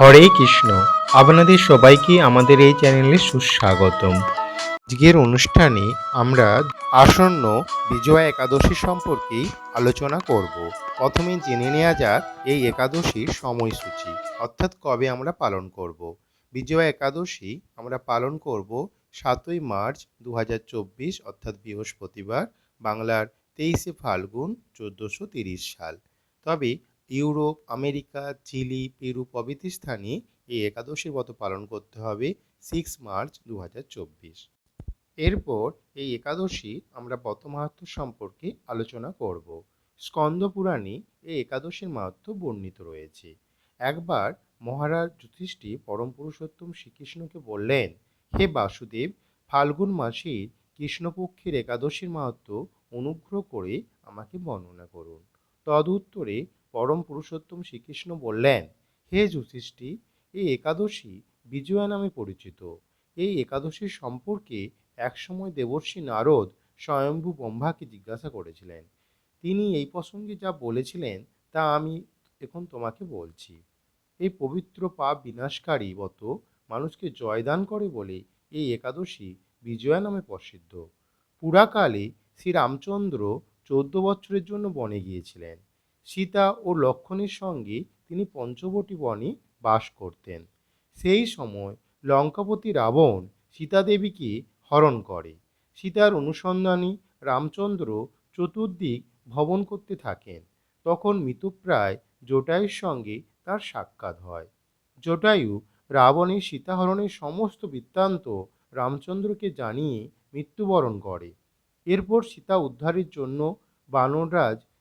হরে কৃষ্ণ। আপনাদের সবাইকে আমাদের এই চ্যানেলে সুস্বাগতম। আজকের অনুষ্ঠানে আমরা আসন্ন বিজয়া একাদশী সম্পর্কে আলোচনা করব। প্রথমে জেনে নেওয়া যাক এই একাদশীর সময়সূচি, অর্থাৎ কবে আমরা পালন করব। বিজয়া একাদশী আমরা পালন করব সাতই মার্চ দু হাজার চব্বিশ, অর্থাৎ বৃহস্পতিবার, বাংলার তেইশে ফাল্গুন চোদ্দোশো সাল। তবে ইউরোপ, আমেরিকা, চিলি, পেরু প্রভৃতি স্থানে এই একাদশীর ব্রত পালন করতে হবে সিক্স মার্চ দু হাজার চব্বিশ। এরপর এই একাদশী আমরা ব্রত মাহাত্ম সম্পর্কে আলোচনা করব। স্কন্দ পুরাণে এই একাদশীর মাহাত্ম বর্ণিত রয়েছে। একবার মহারাজ যুধিষ্ঠি পরম পুরুষোত্তম শ্রীকৃষ্ণকে বললেন, হে বাসুদেব, ফাল্গুন মাসের কৃষ্ণপক্ষের একাদশীর মাহাত্ম অনুগ্রহ করে আমাকে বর্ণনা করুন। তদুত্তরে পরম পুরুষোত্তম শ্রীকৃষ্ণ বললেন, হে যুধিষ্ঠি এই একাদশী বিজয়া নামে পরিচিত। এই একাদশীর সম্পর্কে একসময় দেবর্ষী নারদ স্বয়ম্ভু ব্রহ্মাকে জিজ্ঞাসা করেছিলেন। তিনি এই প্রসঙ্গে যা বলেছিলেন, তা আমি এখন তোমাকে বলছি। এই পবিত্র পাপ বিনাশকারী বত মানুষকে জয়দান করে বলে এই একাদশী বিজয়া নামে প্রসিদ্ধ। পুরাকালে শ্রীরামচন্দ্র চোদ্দ বছরের জন্য বনে গিয়েছিলেন। সীতা ও লক্ষণের সঙ্গে তিনি পঞ্চবটী বনে বাস করতেন। সেই সময় লঙ্কাপতি রাবণ সীতাদেবীকে হরণ করে। সীতার অনুসন্ধানী রামচন্দ্র চতুর্দিক ভবন করতে থাকেন। তখন মৃতপ্রায় জটায়ুর সঙ্গে তার সাক্ষাৎ হয়। জটায়ু রাবণের সীতাহরণের সমস্ত বৃত্তান্ত রামচন্দ্রকে জানিয়ে মৃত্যুবরণ করে। এরপর সীতা উদ্ধারের জন্য বানররাজ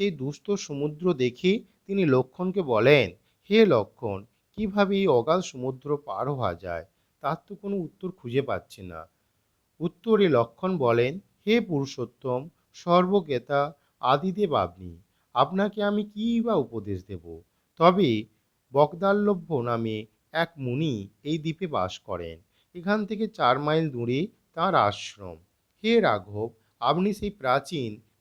সেই দুস্থ সমুদ্র দেখে তিনি লক্ষণকে বলেন, হে লক্ষণ, কীভাবে এই অগাধ সমুদ্র পার হওয়া যায়? তার তো কোনো উত্তর খুঁজে পাচ্ছি না। উত্তরে লক্ষণ বলেন, হে পুরুষোত্তম, সর্বজ্ঞতা আদিদেব আপনি। আপনাকে আমি কী বা উপদেশ দেব? তবে বকদাল্লভ্য নামে এক মুনি এই দ্বীপে বাস করেন। এখান থেকে চার মাইল দূরে তাঁর আশ্রম। হে রাঘব, আপনি সেই প্রাচীন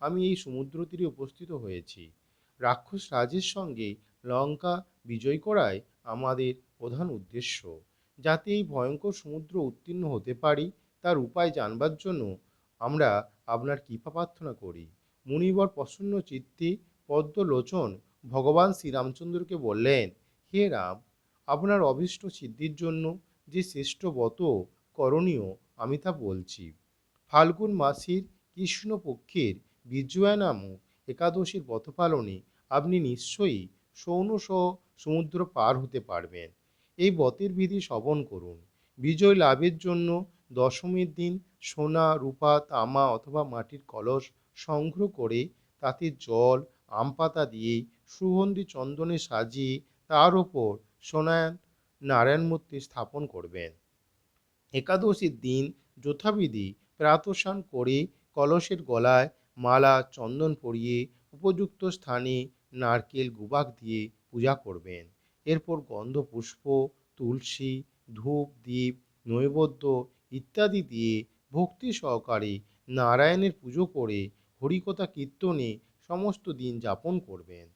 আমি এই সমুদ্র তীরে উপস্থিত হয়েছি। রাক্ষস রাজের সঙ্গে লঙ্কা বিজয় করাই আমাদের প্রধান উদ্দেশ্য। যাতে এই ভয়ঙ্কর সমুদ্র উত্তীর্ণ হতে পারি, তার উপায় জানবার জন্য আমরা আপনার কৃপা প্রার্থনা করি। মুনিবর প্রসন্ন চিত্তে পদ্মলোচন ভগবান শ্রীরামচন্দ্রকে বললেন, হে রাম, আপনার অভীষ্ট সিদ্ধির জন্য যে শ্রেষ্ঠ বত করণীয় আমি তা বলছি। ফাল্গুন মাসের কৃষ্ণপক্ষের বিজয়া নামক একাদশীর ব্রত পালনে আপনি নিশ্চয়ই সৌনসহ সমুদ্র পার হতে পারবেন। এই ব্রতের বিধি শ্রবণ করুন। বিজয় লাভের জন্য দশমীর দিন সোনা, রূপা, তামা অথবা মাটির কলস সংগ্রহ করে তাতে জল, আম পাতা দিয়ে সুগন্ধি চন্দনে সাজিয়ে তার ওপর সোনায়ন নারায়ণ মূর্তি স্থাপন করবেন। একাদশীর দিন যথাবিধি প্রাতস্নান করে কলসের গলায় মালা, চন্দন পরিয়ে উপযুক্ত স্থানে নারকেল গুবাক দিয়ে পূজা করবেন। এরপর গন্ধ, পুষ্প, তুলসী, ধূপ দ্বীপ নৈবেদ্য ইত্যাদি দিয়ে ভক্তি সহকারে নারায়ণের পুজো করে হরিকথা কীর্তনে সমস্ত দিন যাপন করবেন।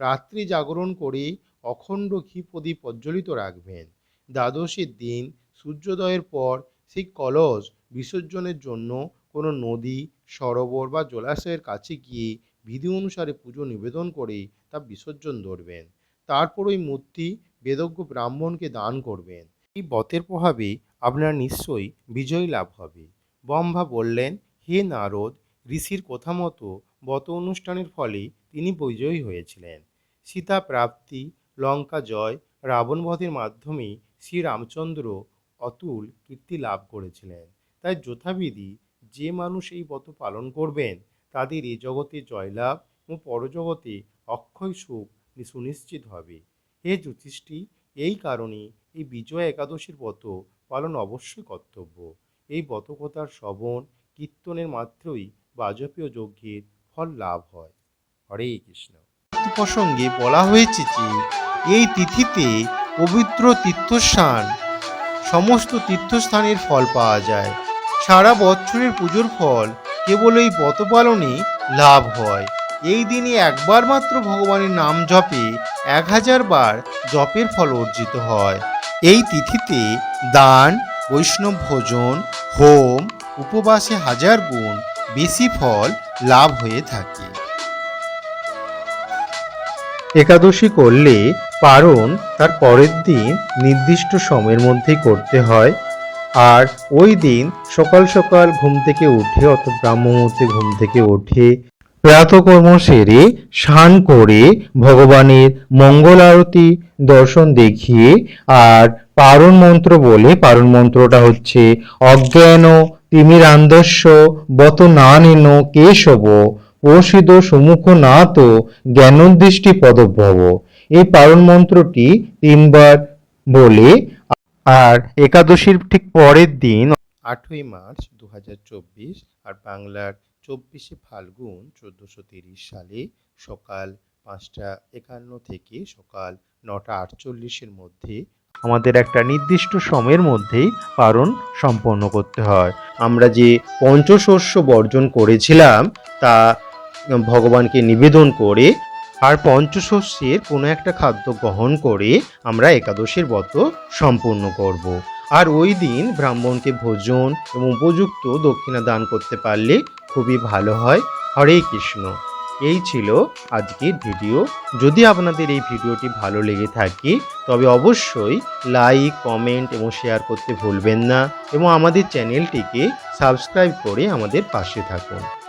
রাত্রি জাগরণ করে অখণ্ড ঘি প্রদীপ প্রজ্বলিত রাখবেন। দ্বাদশীর দিন সূর্যোদয়ের পর সেই কলস বিসর্জনের জন্য কোনো নদী, সরোবর বা জলাশয়ের কাছে গিয়ে বিধি অনুসারে পুজো নিবেদন করে তা বিসর্জন ধরবেন। তারপর ওই মূর্তি বেদজ্ঞ ব্রাহ্মণকে দান করবেন। এই বতের প্রভাবে আপনার নিশ্চয়ই বিজয় লাভ হবে। ব্রহ্মা বললেন, হে নারদ, ঋষির কথা মতো বত অনুষ্ঠানের ফলে তিনি বিজয়ী হয়েছিলেন। সীতা প্রাপ্তি, লঙ্কা জয় রাবণবধের মাধ্যমে শ্রীরামচন্দ্র অতুল কীর্তি লাভ করেছিলেন। তাই যথাবিধি যে মানুষ এই ব্রত পালন করবেন, তাদের এ জগতে জয়লাভ ও পরজগতে অক্ষয় সুখ সুনিশ্চিত হবে। হে জ্যোতিষটি এই কারণে এই বিজয় একাদশীর ব্রত পালন অবশ্যই কর্তব্য। এই ব্রতকথার শ্রবণ, কীর্তনের মাত্রই বাজপেয় যজ্ঞের ফল লাভ হয়। হরে কৃষ্ণ। প্রসঙ্গে বলা হয়েছে যে, এই তিথিতে পবিত্র তীর্থস্থান, সমস্ত তীর্থস্থানের ফল পাওয়া যায়। সারা বছরের পুজোর ফল কেবল এই ব্রত পালনে লাভ হয়। এই দিনে একবার মাত্র ভগবানের নাম জপে এক হাজার বার জপের ফল অর্জিত হয়। এই তিথিতে দান, বৈষ্ণব ভোজন, হোম, উপবাসে হাজার গুণ বেশি ফল লাভ হয়ে থাকে। একাদশী করলে পারণ তার পরের দিন নির্দিষ্ট সময়ের মধ্যেই করতে হয়। আর ওই দিন সকাল সকাল ঘুম থেকে উঠে অত ব্রাহ্ম মুহূর্তে ঘুম থেকে উঠে প্রাতকর্ম সেরে স্নান করে ভগবানের মঙ্গল আরতি দর্শন দেখিয়ে আর পারণ মন্ত্র বলে, পারণ মন্ত্রটা হচ্ছে, অজ্ঞান তিমিরান্ধস্য বত না নেন কেশব প্রসিদ সুমুখ না তো জ্ঞানোদৃষ্টি পদভব। এই পারণ মন্ত্রটি তিনবার বলে আর একাদশীর ঠিক পরের দিন আটই মার্চ দু হাজার চব্বিশ আর বাংলার চব্বিশে ফাল্গুন চোদ্দোশো তিরিশ সালে সকাল পাঁচটা একান্ন থেকে সকাল নটা আটচল্লিশের মধ্যে আমাদের একটা নির্দিষ্ট সময়ের মধ্যেই পারণ সম্পন্ন করতে হয়। আমরা যে পঞ্চশস্য বর্জন করেছিলাম, তা ভগবানকে নিবেদন করে আর পঞ্চশস্যের কোনো একটা খাদ্য গ্রহণ করে আমরা একাদশীর ব্রত সম্পূর্ণ করব। আর ওই দিন ব্রাহ্মণকে ভোজন এবং উপযুক্ত দক্ষিণা দান করতে পারলে খুবই ভালো হয়। হরে কৃষ্ণ। এই ছিল আজকের ভিডিও। যদি আপনাদের এই ভিডিওটি ভালো লেগে থাকে, তবে অবশ্যই লাইক, কমেন্ট এবং শেয়ার করতে ভুলবেন না এবং আমাদের চ্যানেলটিকে সাবস্ক্রাইব করে আমাদের পাশে থাকুন।